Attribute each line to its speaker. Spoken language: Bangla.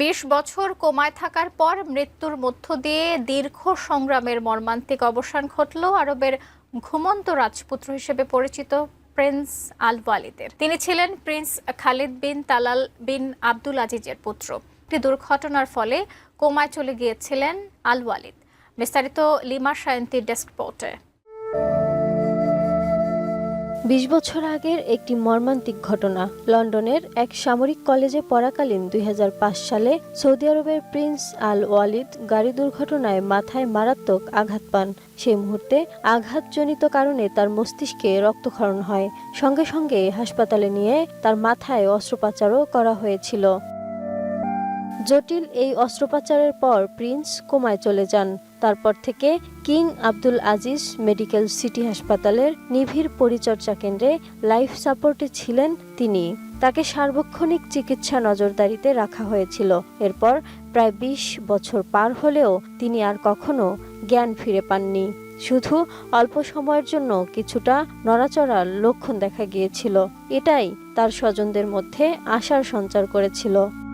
Speaker 1: বিশ বছর কোমায় থাকার পর মৃত্যুর মধ্য দিয়ে দীর্ঘ সংগ্রামের মর্মান্তিক অবসান ঘটল আরবের ঘুমন্ত রাজপুত্র হিসেবে পরিচিত প্রিন্স আল ওয়ালিদের তিনি ছিলেন prince Khalid bin Talal bin Abdul আজিজের পুত্র। একটি দুর্ঘটনার ফলে কোমায় চলে গিয়েছিলেন আল ওয়ালিদ বিস্তারিত লিমা সায়ন্তীর ডেস্ক রিপোর্টে।
Speaker 2: বিশ বছর আগের একটি মর্মান্তিক ঘটনা। লন্ডনের এক সামরিক কলেজে পড়াকালীন দুই হাজার পাঁচ সালে সৌদি আরবের প্রিন্স আল ওয়ালিদ গাড়ি দুর্ঘটনায় মাথায় মারাত্মক আঘাত পান। সেই মুহূর্তে আঘাতজনিত কারণে তার মস্তিষ্কে রক্তক্ষরণ হয়। সঙ্গে সঙ্গে হাসপাতালে নিয়ে তার মাথায় অস্ত্রোপচারও করা হয়েছিল। জটিল এই অস্ত্রোপচারের পর প্রিন্স কোমায় চলে যান। তারপর থেকে king Abdul Aziz medical city হাসপাতালের নিবিড় পরিচর্যা কেন্দ্রে লাইফ সাপোর্টে ছিলেন তিনি। তাকে সার্বক্ষণিক চিকিৎসা নজরদারিতে রাখা হয়েছিল। এরপর প্রায় ২০ বছর পার হলেও তিনি আর কখনো জ্ঞান ফিরে পাননি। শুধু অল্প সময়ের জন্য কিছুটা নড়াচড়ার লক্ষণ দেখা গিয়েছিল। এটাই তার স্বজনদের মধ্যে আশার সঞ্চার করেছিল।